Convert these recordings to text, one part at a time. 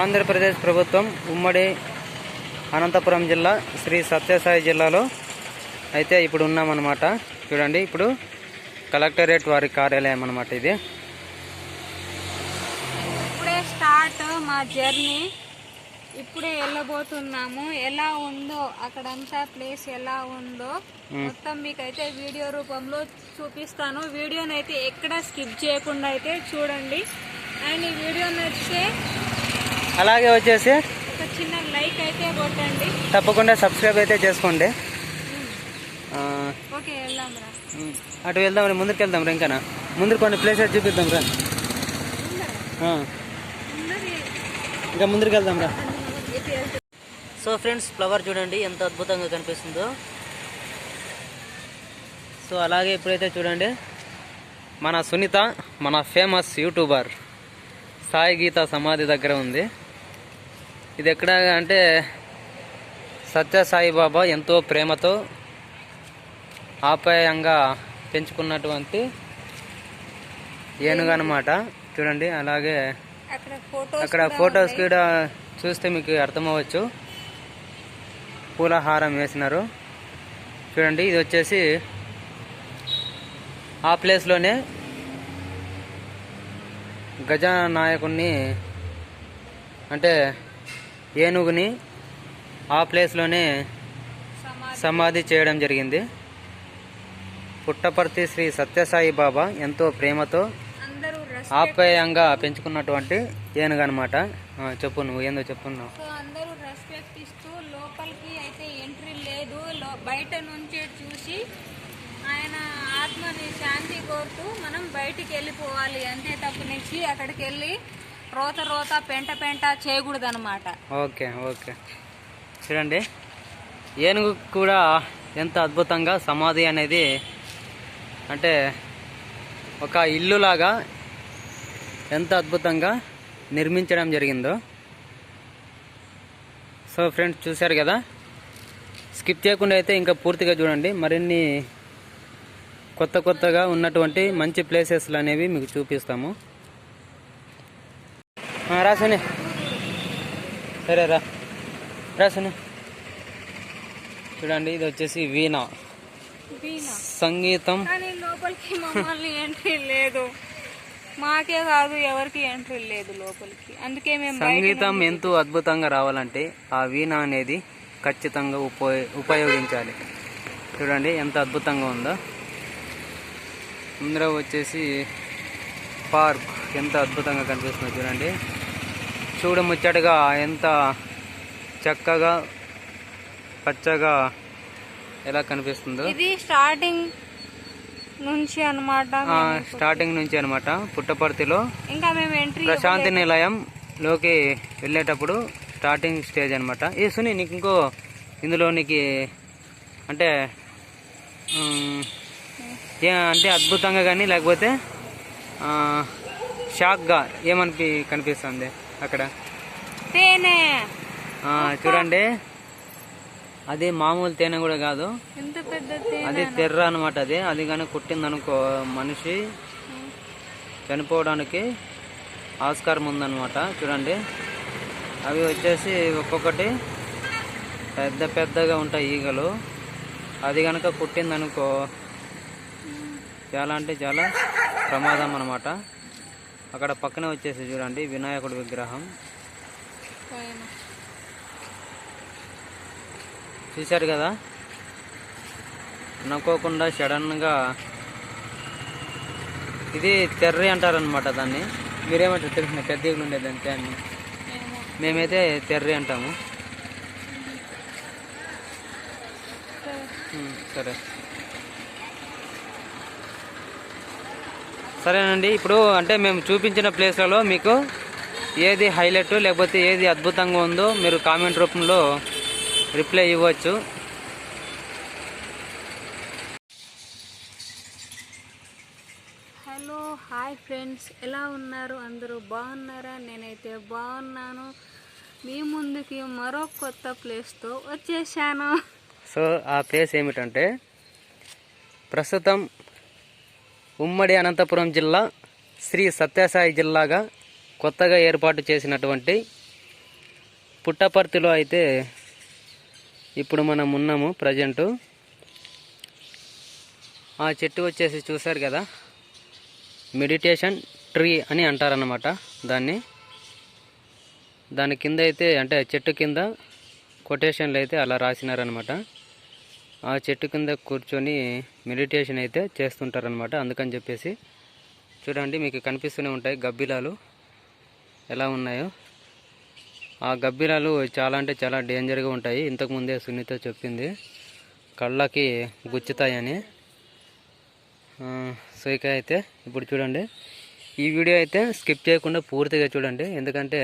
ఆంధ్రప్రదేశ్ ప్రభుత్వం ఉమ్మడి అనంతపురం జిల్లా శ్రీ సత్యసాయి జిల్లాలో అయితే ఇప్పుడు ఉన్నామన్నమాట. చూడండి ఇప్పుడు కలెక్టరేట్ వారి కార్యాలయం అన్నమాట ఇది. ఇప్పుడే స్టార్ట్ మా జర్నీ. ఇప్పుడే వెళ్ళబోతున్నాము. ఎలా ఉందో అక్కడంతా ప్లేస్ ఎలా ఉందో మొత్తం మీకైతే వీడియో రూపంలో చూపిస్తాను. వీడియోని అయితే ఎక్కడ స్కిప్ చేయకుండా అయితే చూడండి. అండ్ ఈ వీడియో నచ్చితే అలాగే వచ్చేసి ఒక చిన్న లైక్ అయితే కొట్టండి. తప్పకుండా సబ్స్క్రైబ్ అయితే చేసుకోండి. ఆ, ఓకే వెళ్దాం రా. అటు వెళ్దాం రా, ముందుకు వెళ్దాం రా ఇంకా ముందు కొన్ని ప్లేసెస్ చూపిద్దాం రా. ఇంకా ముందుకు వెళ్దాం రా. సో ఫ్రెండ్స్ ఫ్లవర్ చూడండి ఎంత అద్భుతంగా కనిపిస్తుందో. సో అలాగే ఇప్పుడైతే చూడండి మన సునీత మన ఫేమస్ యూట్యూబర్ సాయి గీత సమాధి దగ్గర ఉంది. ఇది ఎక్కడ అంటే సత్య సాయిబాబా ఎంతో ప్రేమతో ఆప్యాయంగా పెంచుకున్నటువంటి ఏనుగు అనమాట చూడండి అలాగే అక్కడ ఫోటోస్ కూడా చూస్తే మీకు అర్థమవ్వచ్చు పూలహారం వేసినారు. చూడండి ఇది వచ్చేసి ఆ ప్లేస్లోనే గజనాయకుడిని అంటే ఏనుగుని ఆ ప్లేస్లోనే సమాధి సమాధి చేయడం జరిగింది. పుట్టపర్తి శ్రీ సత్యసాయి బాబా ఎంతో ప్రేమతో ఆప్యాయంగా పెంచుకున్నటువంటి ఏనుగు అనమాట చెప్పు నువ్వు ఏందో చెప్పున్నావు అందరూ రెస్పెక్ట్ ఇస్తూ లోపలికి అయితే ఎంట్రీ లేదు. బయట నుంచే చూసి ఆయన ఆత్మని శాంతి కోరుతూ మనం బయటికి వెళ్ళిపోవాలి. అంతే తప్పనిచ్చి అక్కడికి వెళ్ళి రోత రోత పెంట పెంట చేయకూడదు అనమాట ఓకే ఓకే. చూడండి ఏనుగు కూడా ఎంత అద్భుతంగా సమాధి అనేది అంటే ఒక ఇల్లులాగా ఎంత అద్భుతంగా నిర్మించడం జరిగిందో. సో ఫ్రెండ్స్ చూశారు కదా? స్కిప్ చేయకుండా అయితే ఇంకా పూర్తిగా చూడండి. మరిన్ని కొత్త కొత్తగా ఉన్నటువంటి మంచి ప్లేసెస్లు అనేవి మీకు చూపిస్తాము. రా సుని. సరే రా. రా సుని. చూడండి ఇది వచ్చేసి వీణ. వీణ? సంగీతం. లోపలికి మమ్మల్ని ఎంట్రీ లేదు. మాకే కాదు ఎవరికి ఎంట్రీ లేదు లోపలికి. అందుకే మేము సంగీతం ఎంతో అద్భుతంగా రావాలంటే ఆ వీణ అనేది ఖచ్చితంగా ఉపయోగ ఉపయోగించాలి. చూడండి ఎంత అద్భుతంగా ఉందో. ముందర వచ్చేసి పార్క్. ఎంత అద్భుతంగా కనిపిస్తుందో చూడండి. చూడముచ్చటగా ఎంత చక్కగా పచ్చగా ఎలా కనిపిస్తుందో. ఇది స్టార్టింగ్ నుంచి అన్నమాట. ఆ, స్టార్టింగ్ నుంచి అనమాట పుట్టపర్తిలో. ఇంకా మేము ఎంట్రీ ప్రశాంతి నిలయం లోకి వెళ్ళేటప్పుడు స్టార్టింగ్ స్టేజ్ అనమాట ఏ సుని నీకు ఇంకో ఇందులో నీకు అంటే అంటే అద్భుతంగా కానీ లేకపోతే షాక్గా ఏమనిపి కనిపిస్తుంది? అక్కడ? తేనె. చూడండి. అది మామూలు తేనె కూడా కాదు. అది తెర్ర అనమాట అది. అది కానీ కుట్టిందనుకో మనిషి చనిపోవడానికి ఆస్కారం ఉందన్నమాట. చూడండి. అవి వచ్చేసి ఒక్కొక్కటి పెద్ద పెద్దగా ఉంటాయి ఈగలు. అది కనుక కుట్టిందనుకో చాలా అంటే చాలా ప్రమాదం అనమాట అక్కడ పక్కనే వచ్చేసి చూడండి వినాయకుడి విగ్రహం. చూశారు కదా అనుకోకుండా సడన్గా ఇది తెర్రి అంటారనమాట దాన్ని మీరేమంటారు తెలిసిన పెద్ద ఉండేది అంతే అని. మేమైతే తెర్రి అంటాము సరే. ఉమ్, సరే సరేనండి. ఇప్పుడు అంటే మేము చూపించిన ప్లేస్లలో మీకు ఏది హైలైట్ లేకపోతే ఏది అద్భుతంగా ఉందో మీరు కామెంట్ రూపంలో రిప్లై ఇవ్వచ్చు. Hello hi friends. ఎలా ఉన్నారు? అందరూ బాగున్నారా? నేనైతే బాగున్నాను. మీ ముందుకి మరో కొత్త ప్లేస్తో వచ్చేసాను సో ఆ ప్లేస్ ఏమిటంటే ప్రస్తుతం ఉమ్మడి అనంతపురం జిల్లా శ్రీ సత్యసాయి జిల్లాగా కొత్తగా ఏర్పాటు చేసినటువంటి పుట్టపర్తిలో అయితే ఇప్పుడు మనం ఉన్నాము ప్రజెంటు. ఆ చెట్టు వచ్చేసి చూశారు కదా మెడిటేషన్ ట్రీ అని అంటారన్నమాట దాన్ని. దాని కింద అయితే అంటే చెట్టు కింద కొటేషన్లు అయితే అలా రాసినారనమాట ఆ చెట్టు కింద కూర్చొని మెడిటేషన్ అయితే చేస్తుంటారనమాట అందుకని చెప్పేసి చూడండి మీకు కనిపిస్తూనే ఉంటాయి గబ్బిలాలు ఎలా ఉన్నాయో. ఆ గబ్బిలాలు చాలా అంటే చాలా డేంజర్గా ఉంటాయి. ఇంతకుముందే సునీత చెప్పింది కళ్ళకి గుచ్చుతాయని. సో ఇక అయితే ఇప్పుడు చూడండి ఈ వీడియో అయితే స్కిప్ చేయకుండా పూర్తిగా చూడండి. ఎందుకంటే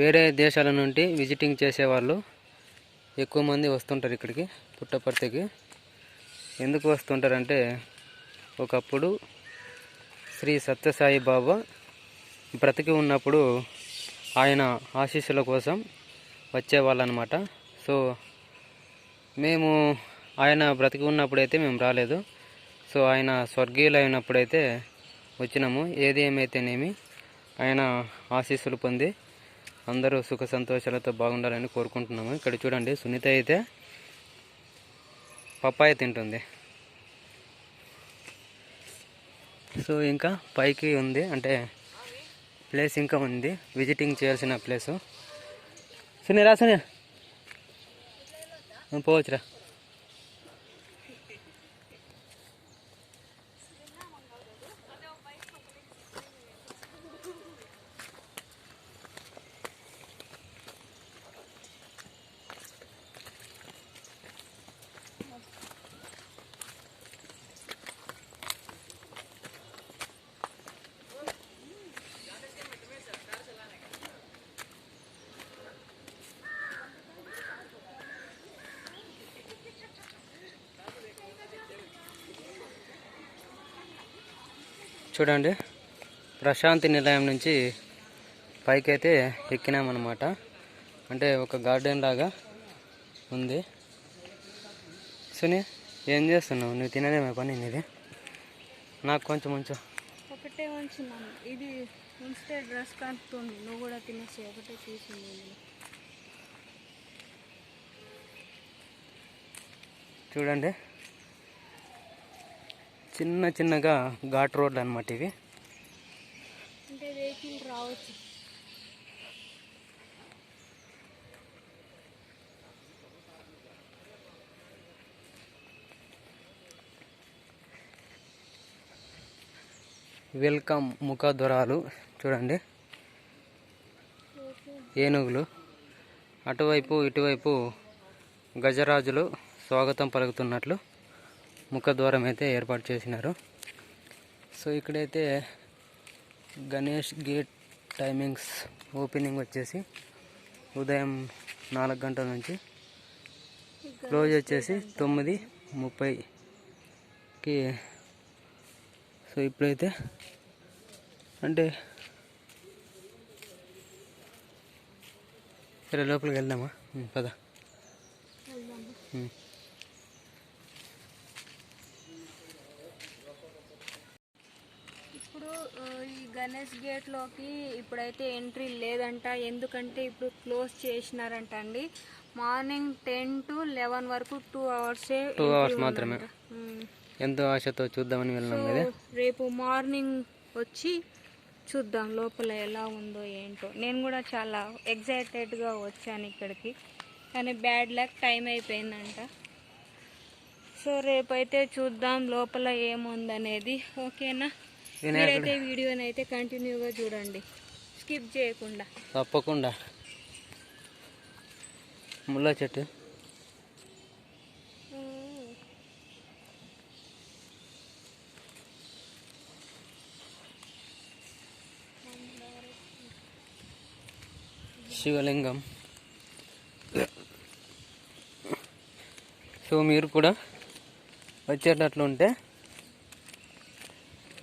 వేరే దేశాల నుండి విజిటింగ్ చేసేవాళ్ళు ఎక్కువ మంది వస్తుంటారు ఇక్కడికి పుట్టపర్తికి. ఎందుకు వస్తుంటారంటే ఒకప్పుడు శ్రీ సత్యసాయి బాబా బ్రతికి ఉన్నప్పుడు ఆయన ఆశీస్సుల కోసం వచ్చేవాళ్ళనమాట. సో మేము ఆయన బ్రతికి ఉన్నప్పుడైతే మేము రాలేదు. సో ఆయన స్వర్గీయులు అయినప్పుడైతే వచ్చినాము. ఏది ఏమైతేనేమి ఆయన ఆశీస్సులు పొంది అందరూ సుఖ సంతోషాలతో బాగుండాలని కోరుకుంటున్నాము. ఇక్కడ చూడండి సునీత అయితే పప్పాయ తింటుంది. సో ఇంకా పైకి ఉంది అంటే ప్లేస్ ఇంకా ఉంది. విజిటింగ్ చేయాల్సిన ప్లేసు. సునీరా సునీ పోవచ్చురా. చూడండి. ప్రశాంతి నిలయం నుంచి పైకైతే ఎక్కినామన్నమాట. అంటే ఒక గార్డెన్ లాగా ఉంది. సునీ ఏం చేస్తున్నావు? నువ్వు తినదేమే పని నీది? నాకు కొంచెం కొంచెం ఒకటే ఉంచున్నాను ఇది ఉంచితే డ్రెస్ కలుపుతుంది నువ్వు కూడా తినేసి ఒకటే తీసింది. చూడండి. చిన్న చిన్నగా ఘాట్ రోడ్లు అనమాట ఇవి. రావచ్చు. వెల్కమ్ ముఖద్వరాలు చూడండి. ఏనుగులు. అటువైపు ఇటువైపు గజరాజులు స్వాగతం పలుకుతున్నట్లు. ముఖద్వారం అయితే ఏర్పాటు చేసినారు. సో ఇక్కడైతే గణేష్ గేట్ టైమింగ్స్ ఓపెనింగ్ వచ్చేసి ఉదయం నాలుగు గంటల నుంచి క్లోజ్ వచ్చేసి తొమ్మిది ముప్పైకి. సో ఇప్పుడైతే అంటే సరే లోపలికి వెళ్దామా? ఉం, పద వెళ్దాము. ఉం. ఇప్పుడు ఆ, ఈ గణేష్ గేట్లోకి ఇప్పుడైతే ఎంట్రీ లేదంట. ఎందుకంటే ఇప్పుడు క్లోజ్ చేసినారంట అండి. మార్నింగ్ టెన్ టు లెవెన్ వరకు టూ అవర్సే టూ అవర్స్ మాత్రమే. ఎంతో ఆశతో చూద్దామని కదా? రేపు మార్నింగ్ వచ్చి చూద్దాం లోపల ఎలా ఉందో ఏంటో. నేను కూడా చాలా ఎగ్జైటెడ్గా వచ్చాను ఇక్కడికి. కానీ బ్యాడ్ లక్ టైం అయిపోయిందంట. సో రేపైతే చూద్దాం లోపల ఏముందనేది. ఓకేనా మీరైతే వీడియోని అయితే కంటిన్యూగా చూడండి. స్కిప్ చేయకుండా. తప్పకుండా. ముళ్ళ చెట్టు. శివలింగం. సో మీరు కూడా వచ్చేటట్లు ఉంటే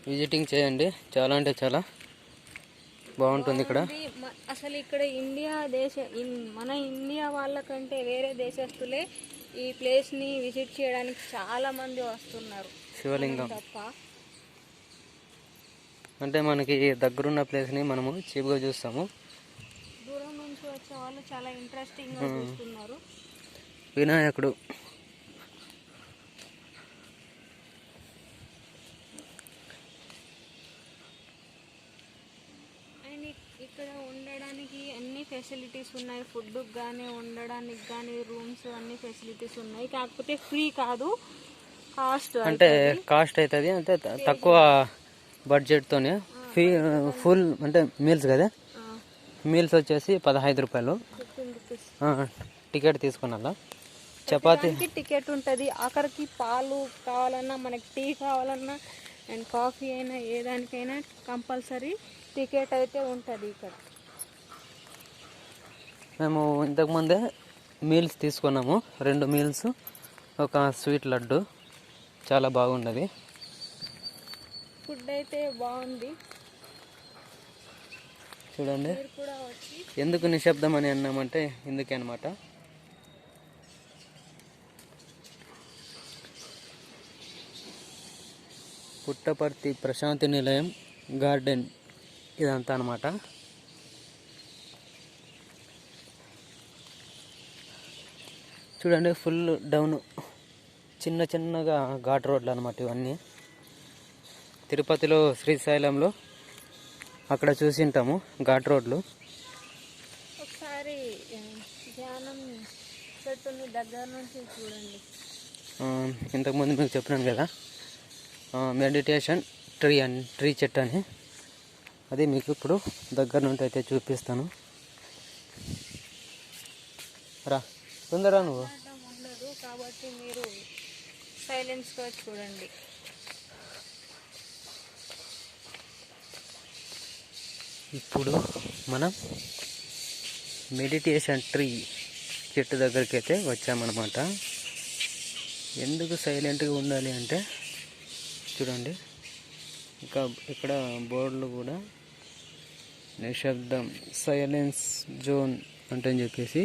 విజిటింగ్ చేయండి. చాలా అంటే చాలా బాగుంటుంది ఇక్కడ. అసలు ఇక్కడ ఇండియా దేశ మన ఇండియా వాళ్ళకంటే వేరే దేశస్తులే ఈ ప్లేస్ని విజిట్ చేయడానికి చాలా మంది వస్తున్నారు. శివలింగం. తప్ప. అంటే మనకి దగ్గరున్న ప్లేస్ని మనము చీప్గా చూస్తాము. వచ్చే వాళ్ళు చాలా ఇంట్రెస్టింగ్గా చూస్తున్నారు. వినాయకుడు అండ్ ఇక్- ఇక్కడ ఉండడానికి అన్ని ఫెసిలిటీస్ ఉన్నాయి ఫుడ్ కానీ ఉండడానికి కానీ రూమ్స్ అన్ని ఫెసిలిటీస్ ఉన్నాయి. కాకపోతే ఫ్రీ కాదు కాస్ట్ అంటే కాస్ట్ అవుతుంది అంటే తక్కువ బడ్జెట్తోనే. ఫీ ఫుల్ అంటే మీల్స్ కదా? మీల్స్ వచ్చేసి పదహైదు రూపాయలు. టికెట్ తీసుకున్నా చపాతీ. టికెట్ ఉంటుంది. ఆఖరికి పాలు కావాలన్నా మనకి టీ కావాలన్నా అండ్ కాఫీ అయినా ఏ దానికైనా కంపల్సరీ టికెట్ అయితే ఉంటుంది ఇక్కడ. మేము ఇంతకుముందే మీల్స్ తీసుకున్నాము. రెండు మీల్స్ ఒక స్వీట్ లడ్డు. చాలా బాగున్నది ఫుడ్ అయితే బాగుంది. చూడండి. ఎందుకు నిశ్శబ్దం అని అన్నామంటే ఇందుకే అనమాట పుట్టపర్తి ప్రశాంతి నిలయం గార్డెన్ ఇదంతా అనమాట చూడండి ఫుల్ డౌన్ చిన్న చిన్నగా ఘాట్ రోడ్లు అనమాట ఇవన్నీ. తిరుపతిలో శ్రీశైలంలో అక్కడ చూసింటాము ఘాట్ రోడ్లు. ఒకసారి ఆ, ధ్యానం చెట్టుని దగ్గర నుంచి చూడండి. ఆ, ఇంతకుముందు మీకు చెప్పినాను కదా మెడిటేషన్ ట్రీ అని ట్రీ చెట్టు అని. అది మీకు ఇప్పుడు దగ్గర నుండి అయితే చూపిస్తాను. రా తొందరరా నువ్వు ఉండదు కాబట్టి మీరు సైలెన్స్గా చూడండి. ఇప్పుడు మనం మెడిటేషన్ ట్రీ చెట్టు దగ్గరికి అయితే వచ్చామన్నమాట. ఎందుకు సైలెంట్గా ఉండాలి అంటే చూడండి. ఇంకా ఇక్కడ బోర్డులు కూడా నిశ్శబ్దం సైలెన్స్ జోన్ అంటే అని చెప్పేసి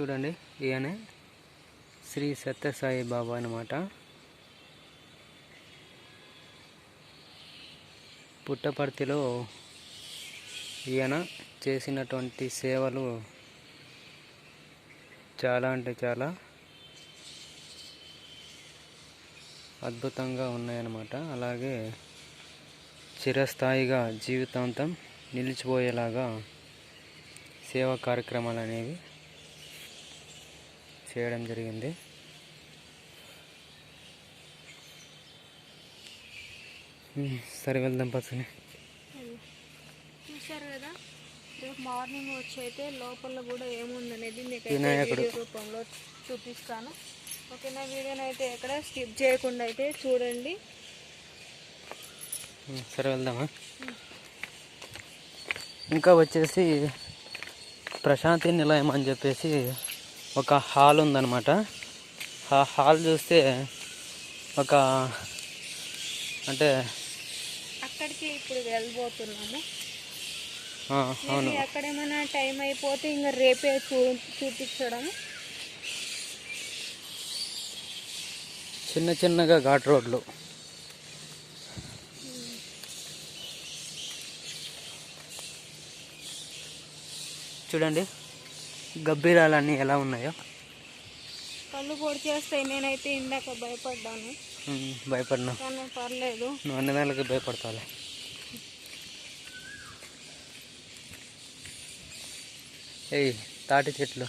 చూడండి ఈయన శ్రీ సత్యసాయి బాబా అనమాట పుట్టపర్తిలో ఈయన చేసినటువంటి సేవలు చాలా అంటే చాలా అద్భుతంగా ఉన్నాయన్నమాట. అలాగే చిరస్థాయిగా జీవితాంతం నిలిచిపోయేలాగా సేవా కార్యక్రమాలు అనేవి చేయడం జరిగింది. సరే వెళ్దాం పచ్చని చూశారు కదా రేపు మార్నింగ్ వచ్చి అయితే లోపల కూడా ఏముందనేది మీకు. వీడియో రూపంలో చూపిస్తాను. ఓకేనా వీడియోని అయితే ఎక్కడ స్కిప్ చేయకుండా అయితే చూడండి. సరే వెళ్దామా? ఇంకా వచ్చేసి ప్రశాంతి నిలయం అని చెప్పేసి ఒక హాల్ ఉందన్నమాట. ఆ హాల్ చూస్తే ఒక అంటే అక్కడికి ఇప్పుడు వెళ్ళబోతున్నాము. ఆ, అవును. అక్కడ ఏమైనా టైం అయిపోతే ఇంకా రేపే చూ చూపించడం. చిన్న చిన్నగా ఘాట్ రోడ్లు. చూడండి. గబ్బీరాలన్నీ ఎలా ఉన్నాయో? కళ్ళు పొడి చేస్తాయి నేనైతే ఇందాక భయపడ్డాను. భయపడినా. పర్లేదు. నువ్వు అన్ని దానికి భయపడతావులే. ఏయ్ తాటి చెట్లు.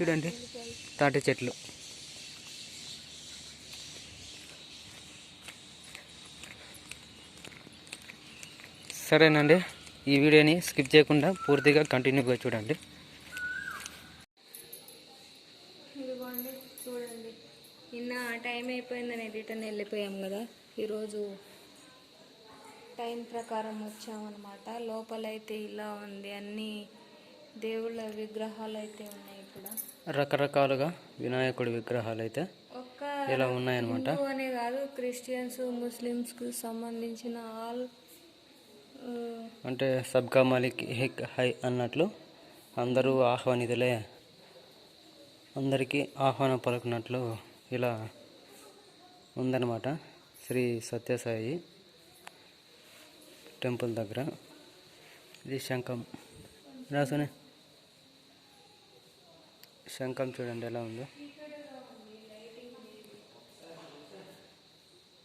చూడండి. తాటి చెట్లు. సరేనండి. ఈ వీడియోని స్కిప్ చేయకుండా పూర్తిగా కంటిన్యూగా చూడండి. ఇదిగోండి చూడండి. నిన్న టైం అయిపోయిందని రిటర్న్ వెళ్ళిపోయాం కదా. ఈరోజు టైం ప్రకారం వచ్చామన్నమాట. లోపలైతే ఇలా ఉంది. అన్ని దేవుళ్ళ విగ్రహాలు అయితే ఉన్నాయి ఇక్కడ. రకరకాలుగా వినాయకుడి విగ్రహాలు అయితే ఇలా ఉన్నాయన్నమాట. అనే కాదు క్రిస్టియన్స్ ముస్లిమ్స్కి సంబంధించిన ఆల్ అంటే సబ్కా మాలిక్ హెక్ హై అన్నట్లు అందరూ ఆహ్వానితులే. అందరికీ ఆహ్వానం పలుకున్నట్లు ఇలా ఉందన్నమాట శ్రీ సత్యసాయి టెంపుల్ దగ్గర. ఇది శంఖం. రాసునే శంఖం చూడండి ఎలా ఉందో.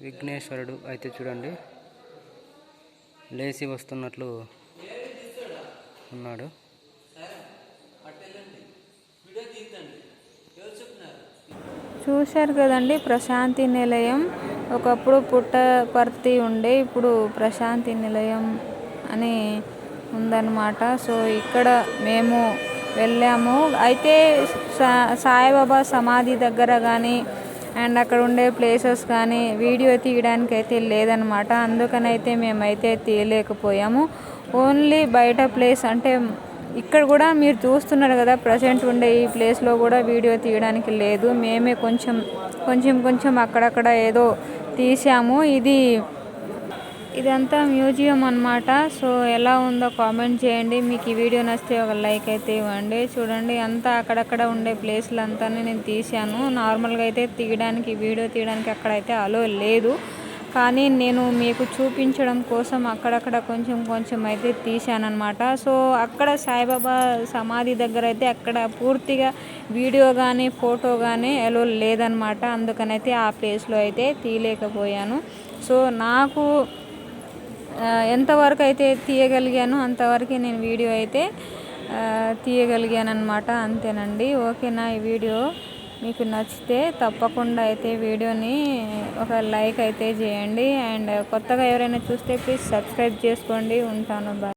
విఘ్నేశ్వరుడు అయితే చూడండి. లేచి వస్తున్నట్లు ఉన్నాడు. చూశారు కదండి ప్రశాంతి నిలయం. ఒకప్పుడు పుట్టపర్తి ఉండే ఇప్పుడు ప్రశాంతి నిలయం అని ఉందన్నమాట. సో ఇక్కడ మేము వెళ్ళాము. అయితే సా సాయిబాబా సమాధి దగ్గర కానీ అండ్ అక్కడ ఉండే ప్లేసెస్ కానీ వీడియో తీయడానికి అయితే లేదనమాట. అందుకనైతే మేమైతే తీయలేకపోయాము. ఓన్లీ బయట ప్లేస్ అంటే ఇక్కడ కూడా మీరు చూస్తున్నారు కదా ప్రజెంట్ ఉండే ఈ ప్లేస్లో కూడా వీడియో తీయడానికి లేదు. మేమే కొంచెం కొంచెం కొంచెం అక్కడక్కడ ఏదో తీసాము. ఇది ఇదంతా మ్యూజియం అన్నమాట. సో ఎలా ఉందో కామెంట్ చేయండి. మీకు ఈ వీడియో నచ్చితే ఒక లైక్ అయితే ఇవ్వండి. చూడండి అంతా అక్కడక్కడ ఉండే ప్లేస్లు అంతా నేను తీశాను. నార్మల్గా అయితే తీయడానికి వీడియో తీయడానికి అక్కడైతే అలో లేదు. కానీ నేను మీకు చూపించడం కోసం అక్కడక్కడ కొంచెం కొంచెం అయితే తీశానమాట సో అక్కడ సాయిబాబా సమాధి దగ్గర అయితే అక్కడ పూర్తిగా వీడియో కానీ ఫోటో కానీ ఎలా లేదనమాట అందుకనైతే ఆ ప్లేస్లో అయితే తీయలేకపోయాను. సో నాకు ఎంతవరకు అయితే తీయగలిగాను అంతవరకు నేను వీడియో అయితే తీయగలిగానమాట తీయగలిగాను అంతేనండి. ఓకేనా ఈ వీడియో? మీకు నచ్చితే తప్పకుండా అయితే వీడియోని ఒక లైక్ అయితే చేయండి. అండ్ కొత్తగా ఎవరైనా చూస్తే ప్లీజ్ సబ్స్క్రైబ్ చేసుకోండి. ఉంటాను. బాయ్.